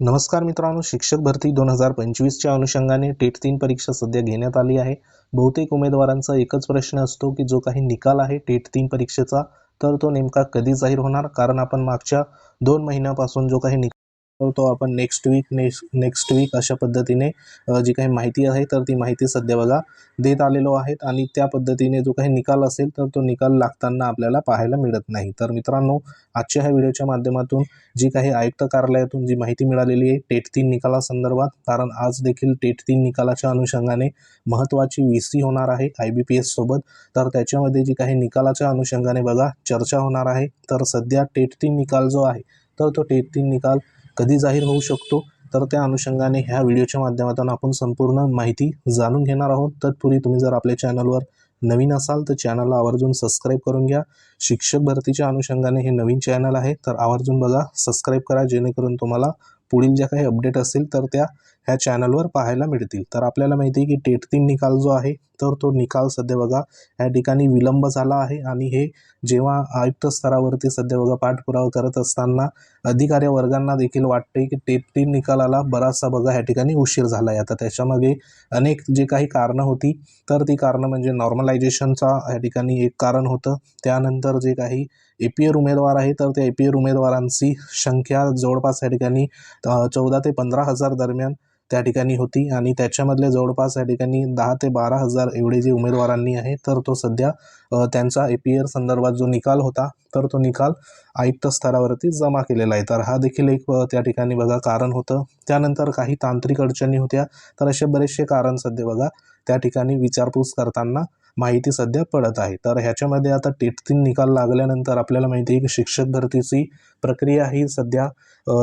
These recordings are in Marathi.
नमस्कार मित्रांनो शिक्षक भरती दोन हजार पंचवीसच्या अनुषंगाने टेट तीन परीक्षा सध्या घेण्यात आली आहे. बहुतेक उमेदवारांचा एकच प्रश्न असतो की जो काही निकाल आहे टेट तीन परीक्षेचा तर तो नेमका कधी जाहीर होणार? कारण आपण मागच्या दोन महिन्यापासून जो काही तर तो आपण next week next next week अशा पद्धतीने जी काही माहिती आहे तर ती माहिती सध्या बघा देत आलेलो आहेत. आणि त्या पद्धतीने जो काही निकाल असेल तर तो निकाल लागताना आपल्याला पाहायला मिळत नाही. तर मित्रांनो आजच्या ह्या व्हिडिओच्या माध्यमातून जी काही आयुक्त कार्यालयातून जी माहिती मिळालेली आहे टेट तीन निकालासंदर्भात कारण आज देखील टेट तीन निकालाच्या अनुषंगाने महत्त्वाची व्ही सी होणार आहे आय बी पी एससोबत तर त्याच्यामध्ये जी काही निकालाच्या अनुषंगाने बघा चर्चा होणार आहे. तर सध्या टेट तीन निकाल जो आहे तर तो टेट तीन निकाल कधी जाहीर होऊ शकतो तर त्या अनुषंगाने ह्या व्हिडिओच्या माध्यमातून आपण संपूर्ण माहिती जाणून घेणार आहोत. तत्पूर्वी तुम्ही जर आपल्या चॅनलवर नवीन असाल तर चॅनलला आवर्जून सबस्क्राईब करून घ्या. शिक्षक भरतीच्या अनुषंगाने हे नवीन चॅनल आहे तर आवर्जून बघा सबस्क्राईब करा जेणेकरून तुम्हाला पुढील ज्या काही अपडेट असतील तर त्या ह्या चॅनलवर पाहायला मिळतील. तर आपल्याला माहिती आहे की टेट तीन निकाल जो आहे तर तो निकाल सध्या बघा या ठिकाणी विलंब झाला आहे. आणि हे जेव्हा आयुक्त स्तरावरती सध्या बघा पाठपुरावा करत असताना अधिकारी वर्गांना देखील वाटते की टेट तीन निकालाला बराचसा बघा ह्या ठिकाणी उशीर झाला आहे आता त्याच्यामागे अनेक जे काही कारणं होती तर ती कारणं म्हणजे नॉर्मलायझेशनचा या ठिकाणी एक कारण होतं. त्यानंतर जे काही ए पी एर उमेदवार आहे तर त्या ए पी एर उमेदवारांची संख्या जवळपास या ठिकाणी चौदा ते पंधरा हजार दरम्यान त्या ठिकाणी होती आणि त्याच्यामधले जवळपास या ठिकाणी दहा ते बारा हजार एवढे जे उमेदवारांनी आहे तर तो सध्या त्यांचा ए पी एर संदर्भात जो निकाल होता तर तो निकाल आयुक्त स्तरावरती जमा केलेला आहे. तर हा देखील एक त्या ठिकाणी बघा कारण होतं. त्यानंतर काही तांत्रिक अडचणी होत्या तर असे बरेचसे कारण सध्या बघा त्या ठिकाणी विचारपूस करताना माहिती सध्या पडत आहे. तर ह्याच्यामध्ये आता टेट तीन निकाल लागल्यानंतर आपल्याला माहिती आहे की शिक्षक भरतीची प्रक्रिया ही सध्या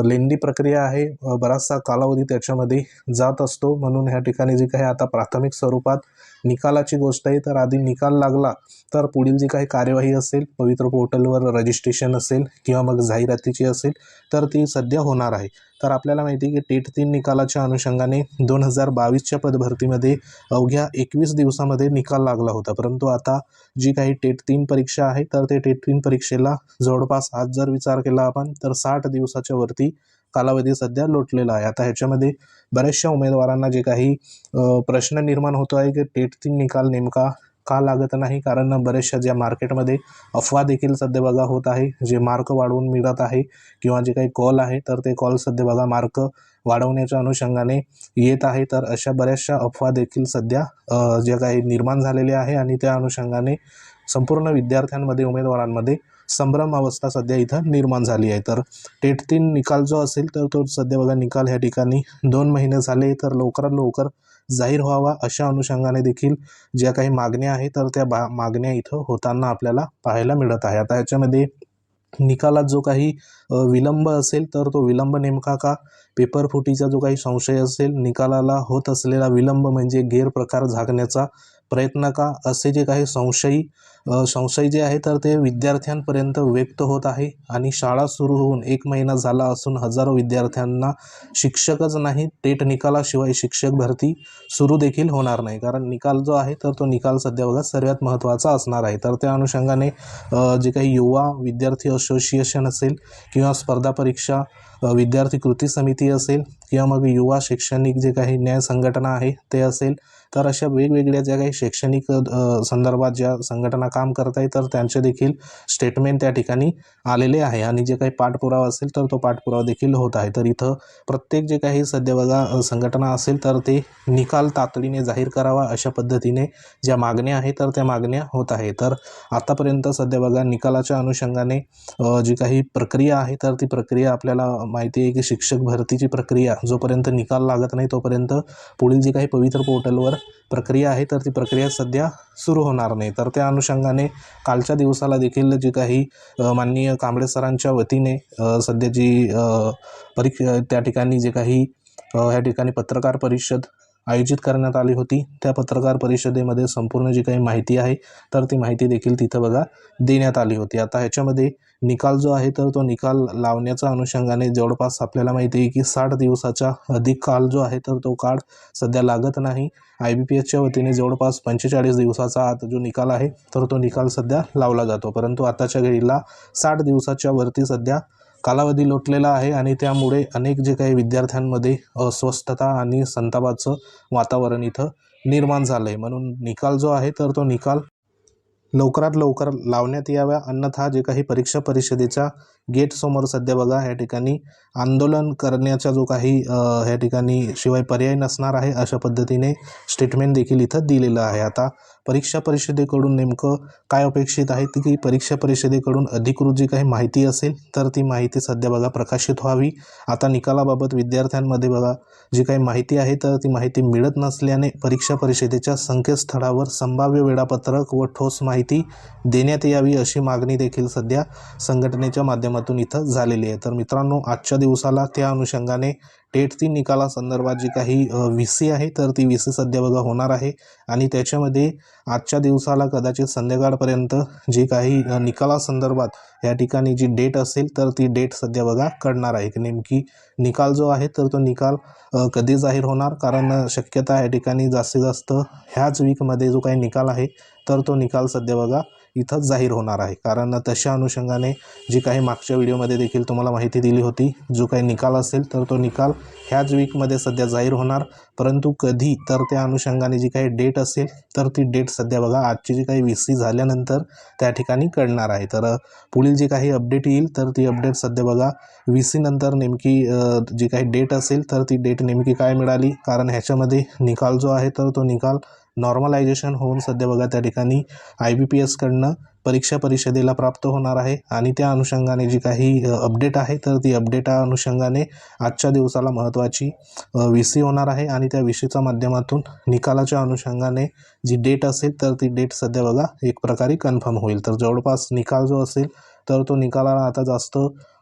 लेंदी प्रक्रिया आहे. बराचसा कालावधी त्याच्यामध्ये जात असतो. म्हणून ह्या ठिकाणी जी काही आता प्राथमिक स्वरूपात निकालाची गोष्ट आहे तर आधी निकाल लागला तर पुढील जी काही कार्यवाही असेल पवित्र पोर्टलवर रजिस्ट्रेशन असेल किंवा मग जाहिरातीची असेल तर ती सध्या होणार आहे. तर आपल्याला माहिती आहे की टेट तीन निकालाच्या अनुषंगाने दोन हजार बावीसच्या पदभरतीमध्ये अवघ्या एकवीस दिवसामध्ये निकाल लागला होता. परंतु आता जी काही टेट तीन परीक्षा आहे तर ते टेट तीन परीक्षेला जवळपास आज जर विचार केला आपण तर साठ दिवसाच्या वरती कालावधी सध्या लोटलेला आहे. आता ह्याच्यामध्ये बऱ्याचशा उमेदवारांना जे काही प्रश्न निर्माण होतो आहे की टेटतील निकाल नेमका का लागत नाही? कारण बऱ्याचशा ज्या मार्केटमध्ये अफवा देखील सध्या बघा होत आहे. जे मार्क वाढवून मिळत आहे किंवा जे काही कॉल आहे तर ते कॉल सध्या बघा मार्क वाढवण्याच्या अनुषंगाने येत आहे. तर अशा बऱ्याचशा अफवा देखील सध्या ज्या काही निर्माण झालेल्या आहे आणि त्या अनुषंगाने संपूर्ण विद्यार्थ्यांमध्ये उमेदवारांमध्ये संभ्रम अवस्था सध्या इथं निर्माण झाली आहे. तर टेट तीन निकाल जो असेल तर तो सध्या बघा निकाल ह्या ठिकाणी दोन महिने झाले तर लवकरात लवकर जाहीर व्हावा अशा अनुषंगाने देखील ज्या काही मागण्या आहेत तर त्या बा मागण्या इथं होताना आपल्याला पाहायला मिळत आहे. आता ह्याच्यामध्ये निकालात जो काही विलंब असेल तर तो विलंब नेमका का? पेपर फुटीचा जो काही संशय असेल निकालाला होत असलेला विलंब म्हणजे गैरप्रकार झाकण्याचा प्रयत्न का? असे जे काही संशयी संशय जे आहे तर ते विद्यार्थ्यांपर्यंत व्यक्त होत आहे आणि शाळा सुरू होऊन एक महिना झाला असून हजारो विद्यार्थ्यांना शिक्षकच नाही टेट निकालाशिवाय शिक्षक भरती सुरू देखील होणार नाही. कारण निकाल जो आहे तर तो निकाल सध्या बघा सर्वात महत्त्वाचा असणार आहे. तर त्या अनुषंगाने जे काही युवा विद्यार्थी असोसिएशन असेल किंवा स्पर्धा परीक्षा विद्यार्थी कृती समिती असेल किंवा मग युवा शैक्षणिक जे काही न्याय संघटना आहे ते असेल तर अशा वेगवेगळ्या ज्या काही शैक्षणिक संदर्भात ज्या संघटना काम करत आहे तर त्यांचे देखील स्टेटमेंट त्या ठिकाणी आलेले आहे. आणि जे काही पाठपुरावा असेल तर तो पाठपुरावा देखील होत आहे. तर इथं प्रत्येक जे काही सध्या बघा संघटना असेल तर ते निकाल तातडीने जाहीर करावा अशा पद्धतीने ज्या मागण्या आहेत तर त्या मागण्या होत आहे. तर आतापर्यंत सध्या बघा निकालाच्या अनुषंगाने जी काही प्रक्रिया आहे तर ती प्रक्रिया आपल्याला माहिती आहे की शिक्षक भरतीची प्रक्रिया जोपर्यंत निकाल लागत नाही तोपर्यंत पुढील जी काही पवित्र पोर्टलवर प्रक्रिया आहे तर ती प्रक्रिया सध्या सुरू होणार नाही. तर त्या अनुषंगाने कालच्या दिवसाला देखील जी काही माननीय कांबळे सरांच्या वतीने सध्या जी परीक्षा त्या ठिकाणी जे काही ह्या ठिकाणी पत्रकार परिषद आयोजित करण्यात आली होती. त्या पत्रकार परिषदेमध्ये संपूर्ण जी काही माहिती आहे तर ती माहिती देखील तिथं बघा देण्यात आली होती. आता ह्याच्यामध्ये निकाल जो आहे तर तो निकाल लावण्याच्या अनुषंगाने जवळपास आपल्याला माहिती आहे की साठ दिवसाचा अधिक काल जो आहे तर तो काळ सध्या लागत नाही. आय बी पी एसच्या वतीने जवळपास पंचेचाळीस दिवसाचा आत जो निकाल आहे तर तो निकाल सध्या लावला जातो. परंतु आताच्या घडीला साठ दिवसाच्या वरती सध्या कालावधी लोटलेला आहे आणि त्यामुळे अनेक जे काही विद्यार्थ्यांमध्ये अस्वस्थता आणि संतापाचं वातावरण इथं निर्माण झालं आहे म्हणून निकाल जो आहे तर तो निकाल लवकरात लवकर लावण्यात याव्या अन्यथा जे काही परीक्षा परिषदेच्या गेटसमोर सध्या बघा या ठिकाणी आंदोलन करण्याचा जो काही ह्या या ठिकाणी शिवाय पर्याय नसणार आहे अशा पद्धतीने स्टेटमेंट देखील इथं दिलेलं आहे. आता परीक्षा परिषदेकडून नेमकं काय अपेक्षित आहे? ती की परीक्षा परिषदेकडून अधिकृत जी काही माहिती असेल तर ती माहिती सध्या बघा प्रकाशित व्हावी. आता निकालाबाबत विद्यार्थ्यांमध्ये बघा जी काही माहिती आहे तर ती माहिती मिळत नसल्याने परीक्षा परिषदेच्या संकेतस्थळावर संभाव्य वेळापत्रक व ठोस माहिती देण्यात यावी अशी मागणी देखील सध्या संघटनेच्या माध्यमातून इथं झालेली आहे. तर मित्रांनो आजच्या दिवसाला त्या अनुषंगाने टेट तीन निकालासंदर्भात जी काही व्ही सी आहे तर ती व्ही सी सध्या बघा होणार आहे. आणि त्याच्यामध्ये आजच्या दिवसाला कदाचित संध्याकाळपर्यंत जी काही निकालासंदर्भात या ठिकाणी जी डेट असेल तर ती डेट सध्या बघा कळणार आहे. की नेमकी निकाल जो आहे तर तो निकाल कधी जाहीर होणार? कारण शक्यता या ठिकाणी जास्तीत जास्त ह्याच वीकमध्ये जो काही निकाल आहे तर तो निकाल सध्या बघा इथं जाहीर होणार आहे. कारण तशा अनुषंगाने जी काही मागच्या व्हिडिओमध्ये देखील तुम्हाला माहिती दिली होती जो काही निकाल असेल तर तो निकाल ह्याच वीकमध्ये सध्या जाहीर होणार. परंतु कधी तर त्या अनुषंगाने जी काही डेट असेल तर ती डेट सध्या बघा आजची जी काही व्ही सी झाल्यानंतर त्या ठिकाणी कळणार आहे. तर पुढील जी काही अपडेट येईल तर ती अपडेट सध्या बघा व्ही सी नंतर नेमकी जी काही डेट असेल तर ती डेट नेमकी काय मिळाली? कारण ह्याच्यामध्ये निकाल जो आहे तर तो निकाल नॉर्मलायझेशन होऊन सध्या बघा त्या ठिकाणी आय बी पी एसकडनं परीक्षा परिषदेला प्राप्त होणार आहे आणि त्या अनुषंगाने जी काही अपडेट आहे तर ती अपडेटा अनुषंगाने आजच्या दिवसाला महत्त्वाची व्ही सी होणार आहे आणि त्या व्ही सीच्या माध्यमातून निकालाच्या अनुषंगाने जी डेट असेल तर ती डेट सध्या बघा एक प्रकारे कन्फर्म होईल. तर जवळपास निकाल जो असेल तर तो निकालाला आता जास्त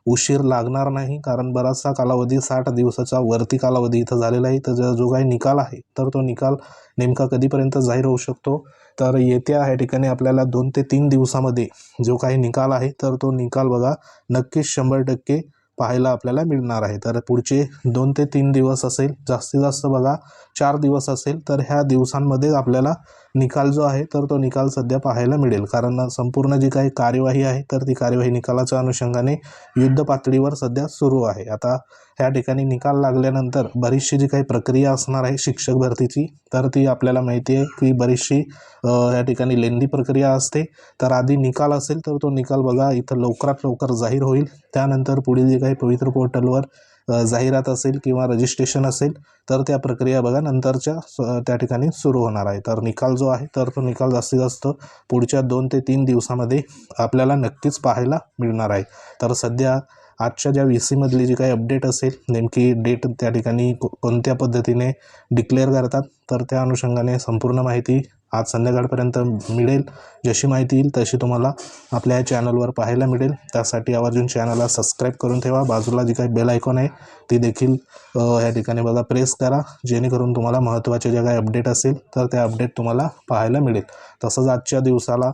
उशीर लागणार नाही कारण बराचसा कालावधी साठ दिवसाचा वरती कालावधी इथं झालेला आहे. तर जो- जो काही निकाल आहे तर तो निकाल नेमका कधीपर्यंत जाहीर होऊ शकतो? तर येत्या या ठिकाणी आपल्याला दोन ते तीन दिवसामध्ये जो काही निकाल आहे तर तो निकाल बघा नक्कीच शंभर टक्के पाहायला आपल्याला मिळणार आहे. तर पुढचे दोन ते तीन दिवस असेल जास्तीत जास्त बघा चार दिवस असेल तर ह्या दिवसांमध्ये आपल्याला निकाल जो आहे तर तो निकाल सध्या पाहायला मिळेल. कारण संपूर्ण जी काही कार्यवाही आहे तर ती कार्यवाही निकालाच्या अनुषंगाने युद्ध पातळीवर सध्या सुरू आहे. आता ह्या ठिकाणी निकाल लागल्यानंतर बरीचशी जी काही प्रक्रिया असणार आहे शिक्षक भरतीची तर ती आपल्याला माहिती आहे की बरीचशी ह्या या ठिकाणी लेंदी प्रक्रिया असते. तर आधी निकाल असेल तर तो निकाल बघा इथं लवकरात लवकर जाहीर होईल. त्यानंतर पुढील जे काही पवित्र पोर्टलवर जाहिरात असेल किंवा रजिस्ट्रेशन असेल तर त्या प्रक्रिया बघा नंतरच्या स- त्या ठिकाणी सुरू होणार आहे. तर निकाल जो आहे तर तो निकाल जास्तीत जास्त पुढच्या दोन ते तीन दिवसामध्ये आपल्याला नक्कीच पाहायला मिळणार आहे. तर सध्या आजच्या ज्या व्ही सीमधली जी काही अपडेट असेल नेमकी डेट त्या ठिकाणी को कोणत्या पद्धतीने डिक्लेअर करतात तर त्या अनुषंगाने संपूर्ण माहिती आज संध्याकाळपर्यंत मिळेल. जशी माहिती येईल तशी तुम्हाला आपल्या या चॅनलवर पाहायला मिळेल. त्यासाठी आवर्जून चॅनलला सबस्क्राईब करून ठेवा. बाजूला जी काही बेल आयकॉन आहे ती देखील ह्या या ठिकाणी बघा प्रेस करा. जेणेकरून तुम्हाला महत्त्वाचे जे काही अपडेट असेल तर त्या अपडेट तुम्हाला पाहायला मिळेल. तसंच आजच्या दिवसाला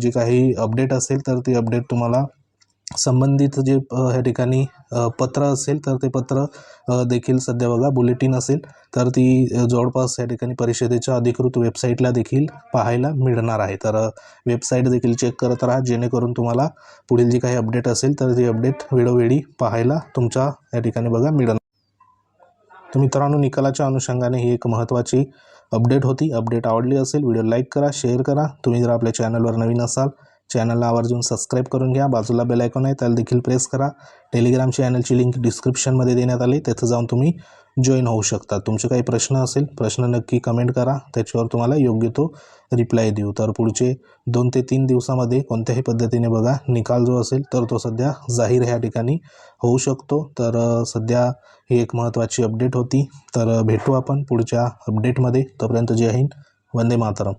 जी काही अपडेट असेल तर ती अपडेट तुम्हाला संबंधित जे ह्या ठिकाणी पत्र असेल तर ते पत्र देखील सध्या बघा बुलेटिन असेल तर ती जवळपास या ठिकाणी परिषदेच्या अधिकृत वेबसाईटला देखील पाहायला मिळणार आहे. तर वेबसाईट देखील चेक करत राहा जेणेकरून तुम्हाला पुढील जी काही अपडेट असेल तर ती अपडेट वेळोवेळी पाहायला तुमच्या या ठिकाणी बघा मिळणार. तर मित्रांनो निकालाच्या अनुषंगाने ही एक महत्त्वाची अपडेट होती. अपडेट आवडली असेल व्हिडिओ लाईक करा शेअर करा. तुम्ही जर आपल्या चॅनलवर नवीन असाल चॅनलला आवर्जून सबस्क्राईब करून घ्या. बाजूला बेल आयकॉन आहे त्याला देखील प्रेस करा. टेलिग्राम चॅनलची लिंक डिस्क्रिप्शनमध्ये देण्यात आली. तिथं जाऊन तुम्ही जॉईन होऊ शकता. तुमचे काही प्रश्न असेल प्रश्न नक्की कमेंट करा. त्याच्यावर तुम्हाला योग्य तो रिप्लाय देऊ. तर पुढचे दोन ते तीन दिवसामध्ये कोणत्याही पद्धतीने बघा निकाल जो असेल तर तो सध्या जाहीर ह्या ठिकाणी होऊ शकतो. तर सध्या ही एक महत्त्वाची अपडेट होती. तर भेटू आपण पुढच्या अपडेटमध्ये तोपर्यंत जय हिंद. वंदे मातरम.